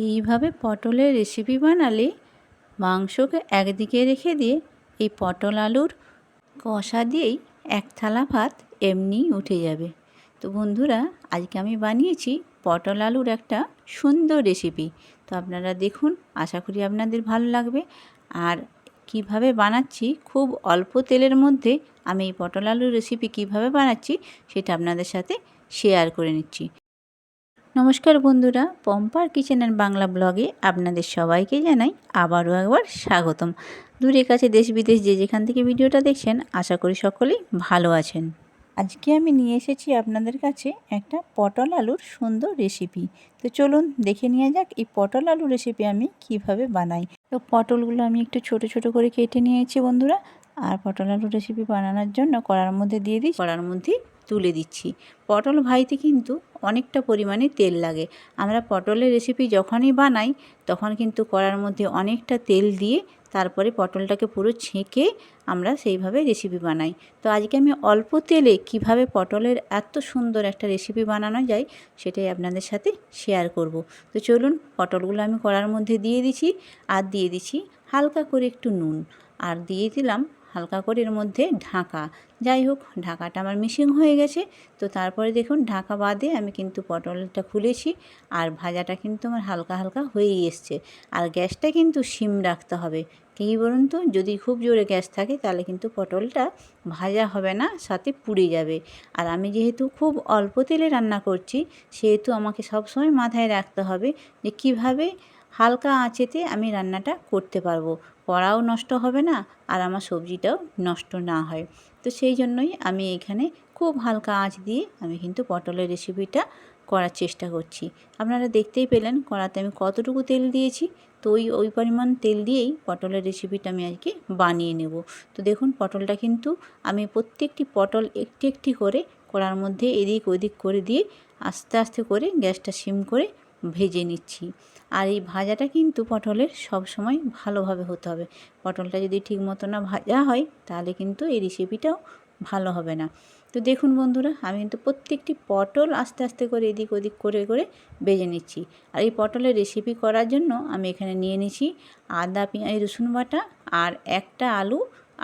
এইভাবে পটলের রেসিপি বানালে মাংসকে একদিকে রেখে দিয়ে এই পটল আলুর কষা দিয়েই এক থালা ভাত এমনিই উঠে যাবে। তো বন্ধুরা, আজকে আমি বানিয়েছি পটল আলুর একটা সুন্দর রেসিপি তো আপনারা দেখুন, আশা করি আপনাদের ভালো লাগবে। আর কীভাবে বানাচ্ছি, খুব অল্প তেলের মধ্যে আমি এই পটল আলুর রেসিপি কীভাবে বানাচ্ছি, সেটা আপনাদের সাথে শেয়ার করে নিচ্ছি। নমস্কার বন্ধুরা, পম্পার কিচেন অ্যান্ড বাংলা ব্লগে আপনাদের সবাইকে জানাই আবারও একবার স্বাগতম। দূরে কাছে দেশ বিদেশ যে যেখান থেকে ভিডিওটা দেখছেন, আশা করি সকলেই ভালো আছেন। আজকে আমি নিয়ে এসেছি আপনাদের কাছে একটা পটল আলুর সুন্দর রেসিপি তো চলুন দেখে নিয়ে যাক এই পটল আলু রেসিপি আমি কীভাবে বানাই। তো পটলগুলো আমি একটু ছোট ছোট করে কেটে নিয়েছি বন্ধুরা, আর পটল আলু রেসিপি বানানোর জন্য কড়ার মধ্যে দিয়ে দিই কড়ার মধ্যে তুলে দিচ্ছি। পটল ভাইতে কিন্তু অনেকটা পরিমাণে তেল লাগে। আমরা পটলের রেসিপি যখনই বানাই, তখন কিন্তু কড়ার মধ্যে অনেকটা তেল দিয়ে তারপরে পটলটাকে পুরো ছেঁকে আমরা সেইভাবে রেসিপি বানাই। তো আজকে আমি অল্প তেলে কীভাবে পটলের এত সুন্দর একটা রেসিপি বানানো যায়, সেটাই আপনাদের সাথে শেয়ার করব। তো চলুন, পটলগুলো আমি কড়ার মধ্যে দিয়ে দিচ্ছি আর দিয়ে দিচ্ছি হালকা করে একটু নুন। আর দিয়ে দিলাম হালকা করে এর মধ্যে ঢাকা। যাই হোক, ঢাকাটা আমার মিশিং হয়ে গেছে। তো তারপরে দেখুন, ঢাকা বাদে আমি কিন্তু পটলটা খুলেছি আর ভাজাটা কিন্তু আমার হালকা হালকা হয়েই এসছে। আর গ্যাসটা কিন্তু সিম রাখতে হবে। কী বলুন তো, যদি খুব জোরে গ্যাস থাকে তাহলে কিন্তু পটলটা ভাজা হবে না, সাথে পুড়ে যাবে। আর আমি যেহেতু খুব অল্প তেলে রান্না করছি, সেহেতু আমাকে সবসময় মাথায় রাখতে হবে যে কীভাবে হালকা আঁচেতে আমি রান্নাটা করতে পারব। কড়াও নষ্ট হবে না আর আমার সবজিটাও নষ্ট না হয়। তো সেই জন্যই আমি এখানে খুব হালকা আঁচ দিয়ে আমি কিন্তু পটলের রেসিপিটা করার চেষ্টা করছি। আপনারা দেখতেই পেলেন কড়াতে আমি কতটুকু তেল দিয়েছি, তো ওই ওই পরিমাণ তেল দিয়েই পটলের রেসিপিটা আমি আজকে বানিয়ে নেব। তো দেখুন পটলটা কিন্তু আমি প্রত্যেকটি পটল একটি একটি করে কড়ার মধ্যে এদিক ওদিক করে দিয়ে আস্তে আস্তে করে গ্যাসটা সিম করে ভেজে নিচ্ছি। আর এই ভাজাটা কিন্তু পটলের সব সময় ভালোভাবে হতে হবে। পটলটা যদি ঠিক মতো না ভাজা হয়, তাহলে কিন্তু এই রেসিপিটাও ভালো হবে না। তো দেখুন বন্ধুরা, আমি কিন্তু প্রত্যেকটি পটল আস্তে আস্তে করে এদিক ওদিক করে করে বেজে নিচ্ছি। আর এই পটলের রেসিপি করার জন্য আমি এখানে নিয়ে নিচ্ছি আদা, পেঁয়াজ, রসুন বাটা আর একটা আলু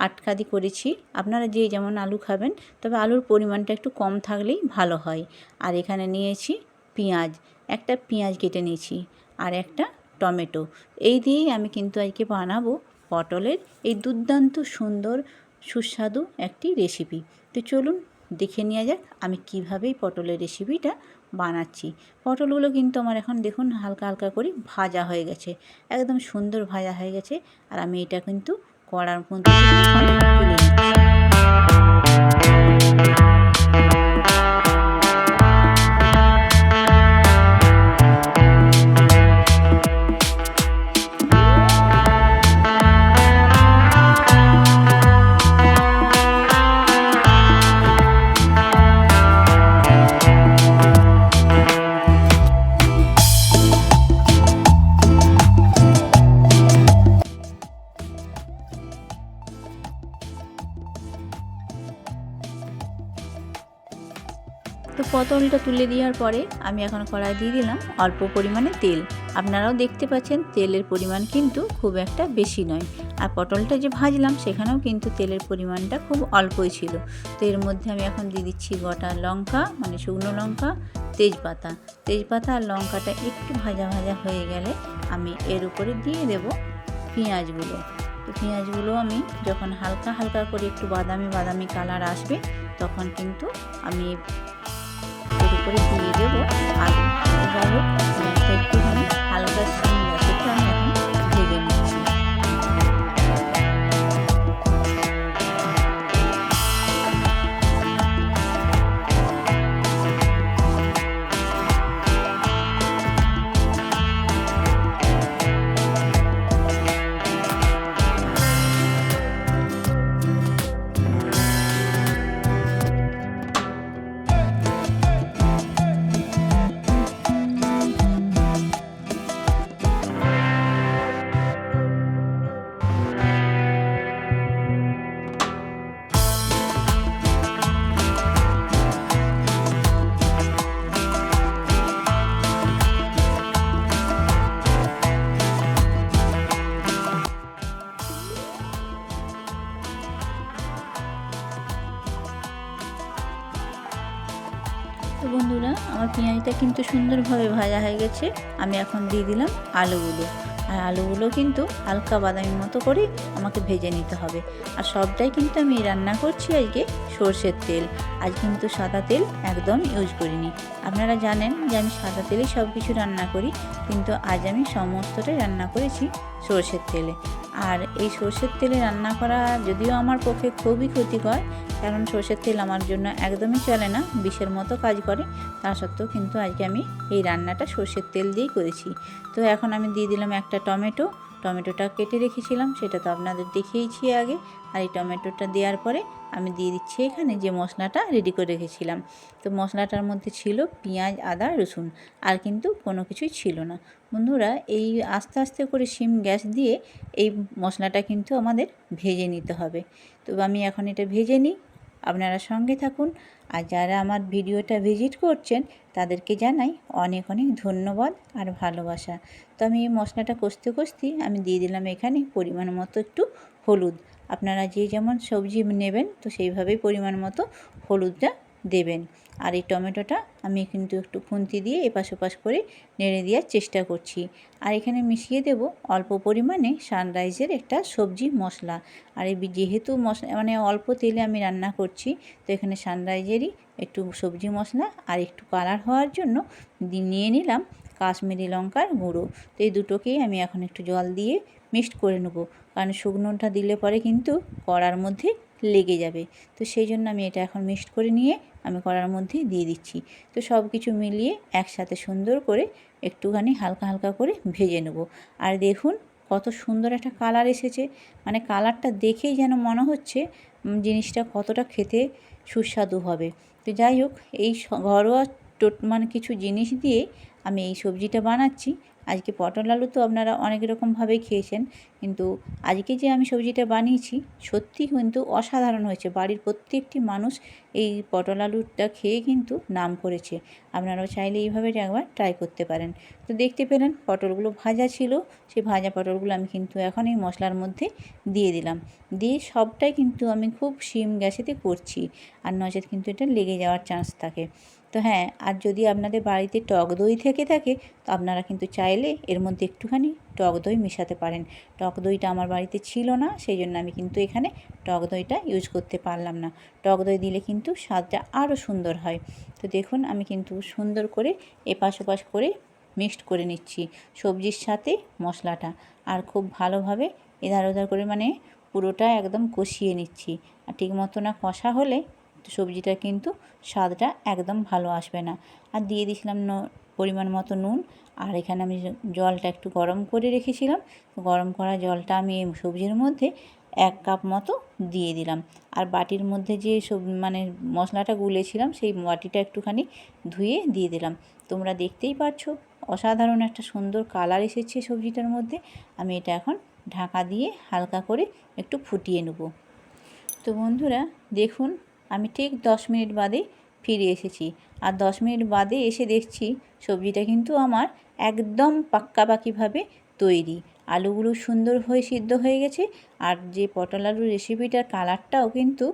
আটকাদি করেছি। আপনারা যে যেমন আলু খাবেন, তবে আলুর পরিমাণটা একটু কম থাকলেই ভালো হয়। আর এখানে নিয়েছি পেঁয়াজ, একটা পেঁয়াজ কেটে নিয়েছি। আর একটা টমেটো। এই দিয়েই আমি কিন্তু আজকে বানাবো পটলের এই দুর্দান্ত, সুন্দর, সুস্বাদু একটি রেসিপি তো চলুন দেখে নেওয়া যাক আমি কীভাবেই পটলের রেসিপিটা বানাচ্ছি। পটলগুলো কিন্তু আমার এখন দেখুন হালকা হালকা করে ভাজা হয়ে গেছে, একদম সুন্দর ভাজা হয়ে গেছে। আর আমি এটা কিন্তু কড়ার মধ্যে তো পটলটা তুলে দেওয়ার পরে আমি এখন কড়াই দিয়ে দিলাম অল্প পরিমাণে তেল। আপনারাও দেখতে পাচ্ছেন তেলের পরিমাণ কিন্তু খুব একটা বেশি নয়। আর পটলটা যে ভাজলাম সেখানেও কিন্তু তেলের পরিমাণটা খুব অল্পই ছিল। তো এর মধ্যে আমি এখন দিয়ে দিচ্ছি গোটা লঙ্কা মানে শুকনো লঙ্কা, তেজপাতা। তেজপাতা আর লঙ্কাটা একটু ভাজা ভাজা হয়ে গেলে আমি এর উপরে দিয়ে দেব পেঁয়াজগুলো। তো পেঁয়াজগুলো আমি যখন হালকা হালকা করে একটু বাদামি বাদামি কালার আসবে, তখন কিন্তু আমি করে দিয়ে দেবো। আলু যাই হোক একটুখানি হালকা আমি সবজিটা কিন্তু সুন্দরভাবে ভাজা হয়ে গেছে। আমি এখন দিয়ে দিলাম আলুগুলো। আর আলুগুলো কিন্তু হালকা বাদামি মতো করে আমাকে ভেজে নিতে হবে। আর সবটাই কিন্তু আমি রান্না করছি আজকে সর্ষের তেল। আজ কিন্তু সাদা তেল একদম ইউজ করিনি। আপনারা জানেন যে আমি সাদা তেলেই সব কিছু রান্না করি, কিন্তু আজ আমি সমস্তটাই রান্না করেছি সর্ষের তেলে। আর এই সর্ষের তেলে রান্না করা যদিও আমার পক্ষে খুবই ক্ষতিকর, কারণ সর্ষের তেল আমার জন্য একদমই চলে না, বিষের মতো কাজ করে। তা সত্ত্বেও কিন্তু আজকে আমি এই রান্নাটা সর্ষের তেল দিয়েই করেছি। তো এখন আমি দিয়ে দিলাম একটা টমেটো টমেটোটা কেটে রেখেছিলাম, সেটা তো আপনাদের দেখিয়েছি আগে। আর এই টমেটোটা দেওয়ার পরে আমি দিয়ে দিচ্ছি এখানে যে মশলাটা রেডি করে রেখেছিলাম। তো মশলাটার মধ্যে ছিল পেঁয়াজ, আদা, রসুন, আর কিন্তু কোনো কিছুই ছিল না। বন্ধুরা, এই আস্তে আস্তে করে সিম গ্যাস দিয়ে এই মশলাটা কিন্তু আমাদের ভেজে নিতে হবে। তো আমি এখন এটা ভেজে নিই। আপনারা সঙ্গে থাকুন আর যারা আমার ভিডিওটা ভিজিট করছেন, তাদেরকে জানাই অনেক অনেক ধন্যবাদ আর ভালোবাসা। তো আমি এই মশলাটা কষতে কষতে আমি দিয়ে দিলাম এখানে পরিমাণ মতো একটু হলুদ। আপনারা যে যেমন সবজি নেবেন, তো সেইভাবেই পরিমাণ মতো হলুদটা দেবেন। আর এই টমেটোটা আমি কিন্তু একটু খুন্তি দিয়ে এপাশ ওপাশ করে নেড়ে দেওয়ার চেষ্টা করছি। আর এখানে মিশিয়ে দেব অল্প পরিমাণে সানরাইজের একটা সবজি মশলা। আর এই যেহেতু মশলা মানে অল্প তেলে আমি রান্না করছি, তো এখানে সানরাইজেরই একটু সবজি মশলা আর একটু কালার হওয়ার জন্য নিয়ে নিলাম কাশ্মীরি লঙ্কার গুঁড়ো। তো এই দুটোকেই আমি এখন একটু জল দিয়ে মিক্সড করে নেব। কারণ শুকনোটা দিলে পরে কিন্তু কড়ার মধ্যে লেগে যাবে। তো সেই জন্য আমি এটা এখন মিক্সড করে নিয়ে আমি কড়ার মধ্যে দিয়ে দিচ্ছি। তো সব কিছু মিলিয়ে একসাথে সুন্দর করে একটুখানি হালকা হালকা করে ভেজে নেব। আর দেখুন কত সুন্দর একটা কালার এসেছে। মানে কালারটা দেখেই যেন মনে হচ্ছে জিনিসটা কতটা খেতে সুস্বাদু হবে। তো যাই হোক, এই ঘরোয়া টোট মানে কিছু জিনিস দিয়ে আমি এই সবজিটা বানাচ্ছি। আজকে পটল আলু তো আপনারা অনেক রকমভাবেই খেয়েছেন। কিন্তু আজকে যে আমি সবজিটা বানিয়েছি, সত্যি কিন্তু অসাধারণ হয়েছে। বাড়ির প্রত্যেকটি মানুষ এই পটল আলুটা খেয়ে কিন্তু নাম করেছে। আপনারাও চাইলে এইভাবে একবার ট্রাই করতে পারেন। তো দেখতে পেলেন পটলগুলো ভাজা ছিল, সেই ভাজা পটলগুলো আমি কিন্তু এখন এই মশলার মধ্যে দিয়ে দিলাম। দিয়ে সবটাই কিন্তু আমি খুব সিম গ্যাসেতে করছি, আর নচেত কিন্তু এটা লেগে যাওয়ার চান্স থাকে। তো হ্যাঁ আর যদি আপনাদের বাড়িতে টক দই থেকে থাকে, তো আপনারা কিন্তু চাইলে এর মধ্যে একটুখানি টক দই মেশাতে পারেন। টক দইটা আমার বাড়িতে ছিল না সেই জন্য আমি কিন্তু এখানে টক দইটা ইউজ করতে পারলাম না। টক দই দিলে কিন্তু স্বাদটা আরও সুন্দর হয়। তো দেখুন, আমি কিন্তু সুন্দর করে এপাশ ওপাশ করে মিক্সড করে নিচ্ছি সবজির সাথে মশলাটা। আর খুব ভালোভাবে এধার ওধার করে মানে পুরোটা একদম কষিয়ে নিচ্ছি। আর ঠিক মতো না কষা হলে সবজিটা কিন্তু স্বাদটা একদম ভালো আসবে না। আর দিয়ে দিয়েছিলাম পরিমাণ মতো নুন। আর এখানে আমি জলটা একটু গরম করে রেখেছিলাম। গরম করা জলটা আমি সবজির মধ্যে এক কাপ মতো দিয়ে দিলাম। আর বাটির মধ্যে যে সব মানে মশলাটা গুলেছিলাম, সেই বাটিটা একটুখানি ধুয়ে দিয়ে দিলাম। তোমরা দেখতেই পাচ্ছো অসাধারণ একটা সুন্দর কালার এসেছে সবজিটার মধ্যে। আমি এটা এখন ঢাকা দিয়ে হালকা করে একটু ফুটিয়ে নেব। তো বন্ধুরা, দেখুন, আমি ঠিক দশ মিনিট বাদে ফিরে এসেছি। আর দশ মিনিট বাদে এসে দেখছি সবজিটা কিন্তু আমার একদম পাক্কাপাকিভাবে তৈরি। আলুগুলো সুন্দর হয়ে সিদ্ধ হয়ে গেছে আর যে পটল আলুর রেসিপিটার কালারটাও কিন্তু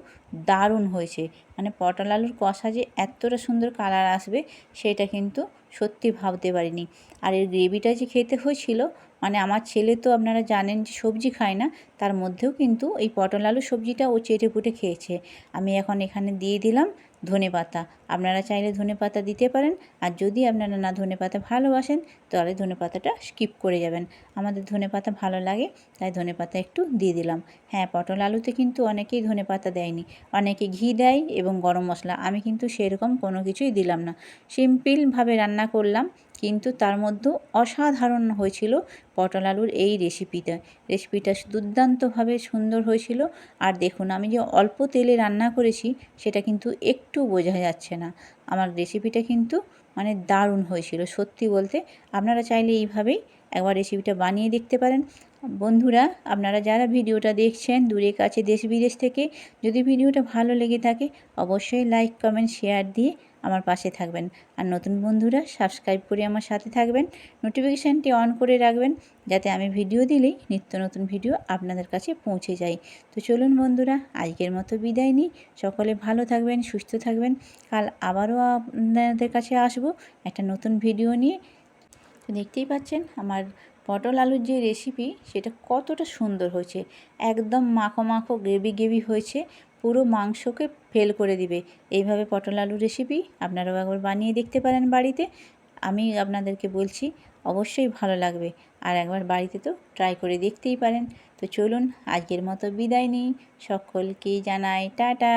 দারুণ হয়েছে। মানে পটল আলুর কষা যে এতটা সুন্দর কালার আসবে সেটা কিন্তু সত্যি ভাবতে পারিনি। আর এর গ্রেভিটা যে খেতে হয়েছিল মানে আমার ছেলে তো আপনারা জানেন যে সবজি খায় না, তার মধ্যেও কিন্তু এই পটল আলু সবজিটা ও চেটে পুটে খেয়েছে। আমি এখন এখানে দিয়ে দিলাম ধনে পাতা। আপনারা চাইলে ধনে পাতা দিতে পারেন, আর যদি আপনারা না ধনে পাতা ভালোবাসেন, তাহলে ধনে পাতাটা স্কিপ করে যাবেন। আমাদের ধনে পাতা ভালো লাগে, তাই ধনে পাতা একটু দিয়ে দিলাম। হ্যাঁ পটল আলুতে কিন্তু অনেকেই ধনে পাতা দেয়নি। অনেকে ঘি দেয় এবং গরম মশলা। আমি কিন্তু সেরকম কোনো কিছুই দিলাম না। সিম্পিলভাবে রান্না করলাম। কিন্তু তার মধ্যেও অসাধারণ হয়েছিল পটল আলুর এই রেসিপিটা। রেসিপিটা দুর্দান্তভাবে সুন্দর হয়েছিল। আর দেখুন, আমি যে অল্প তেলে রান্না করেছি, সেটা কিন্তু একটু বোঝা যাচ্ছে না। আমার রেসিপিটা কিন্তু মানে দারুণ হয়েছিল, সত্যি বলতে। আপনারা চাইলে এইভাবেই একবার রেসিপিটা বানিয়ে দেখতে পারেন। বন্ধুরা, আপনারা যারা ভিডিওটা দেখছেন দূরে কাছে, দেশ বিদেশ থেকে, যদি ভিডিওটা ভালো লেগে থাকে, অবশ্যই লাইক, কমেন্ট, শেয়ার দিয়ে আমার পাশে থাকবেন। আর নতুন বন্ধুরা সাবস্ক্রাইব করে আমার সাথে থাকবেন। নোটিফিকেশানটি অন করে রাখবেন, যাতে আমি ভিডিও দিলেই নিত্য নতুন ভিডিও আপনাদের কাছে পৌঁছে যায়। তো চলুন বন্ধুরা, আজকের মতো বিদায় নিই। সকলে ভালো থাকবেন, সুস্থ থাকবেন। কাল আবারও আপনাদের কাছে আসব একটা নতুন ভিডিও নিয়ে। তো দেখতেই পাচ্ছেন, আমার পটল আলুর যে রেসিপি সেটা কতটা সুন্দর হয়েছে। একদম মাখো মাখো, গ্রেভি গ্রেভি হয়েছে। পুরো মাংসকে ফেল করে দিবে। এইভাবে পটল আলুর রেসিপি আপনারাও একবার বানিয়ে দেখতে পারেন বাড়িতে। আমি আপনাদেরকে বলছি, অবশ্যই ভালো লাগবে। আর একবার বাড়িতে তো ট্রাই করে দেখতেই পারেন। তো চলুন, আজকের মতো বিদায় নিই। সকলকে জানাই টাটা।